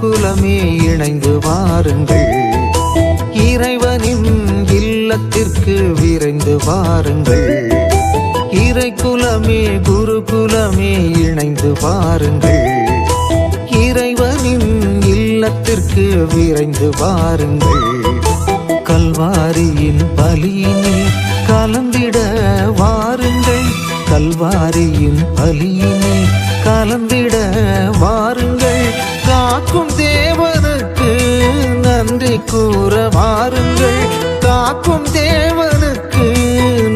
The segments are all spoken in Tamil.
குலமே இணைந்து வாருங்கள். இறைவனின் இல்லத்திற்கு விரைந்து வாருங்கள். இறை குலமே குருகுலமே இணைந்து வாருங்கள். இறைவனின் இல்லத்திற்கு விரைந்து வாருங்கள். கல்வாரியின் பலியினில் கலந்திட வாருங்கள். கல்வாரியின் பலியினில் கலந்திட வாருங்கள். காக்கும் தேவனுக்கு நன்றி கூற வாருங்கள். காக்கும் தேவனுக்கு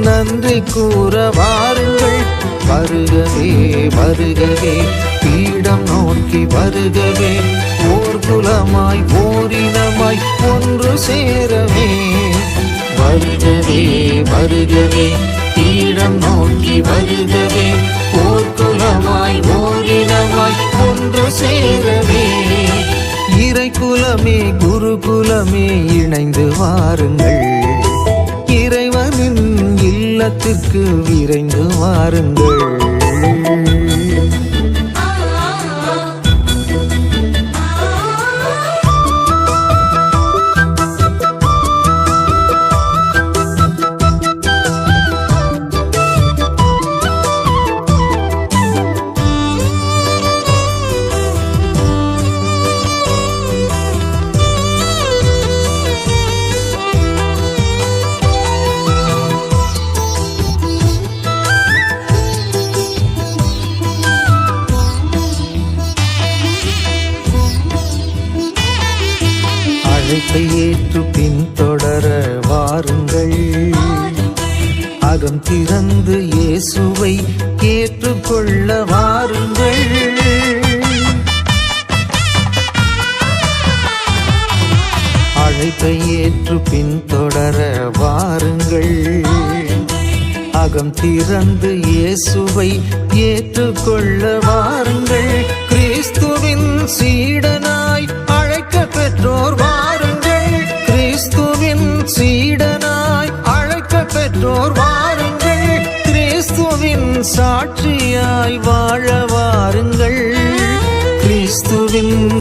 நன்றி கூற வாருங்கள். வருகவே வருகவே பீடம் நோக்கி வருகவே ஓர் குலமாய் ஓரினமாய் ஒன்று சேரவே. வருகவே வருகவே பீடம் நோக்கி வரு குலமே குருகுலமே இணைந்து வாருங்கள். இறைவனின் இல்லத்திற்கு விரைந்து வாருங்கள். அழைப்பை ஏற்று பின்தொடர வாருங்கள். அகம் திறந்து இயேசுவை கேட்டுக்கொள்ள வாருங்கள். அழைப்பை ஏற்று பின்தொடர வாருங்கள். அகம் திறந்து இயேசுவை ஏற்றுக்கொள்ள வாருங்கள். கிறிஸ்துவின் சாட்சியாய் வாழ வாருங்கள். கிறிஸ்துவின்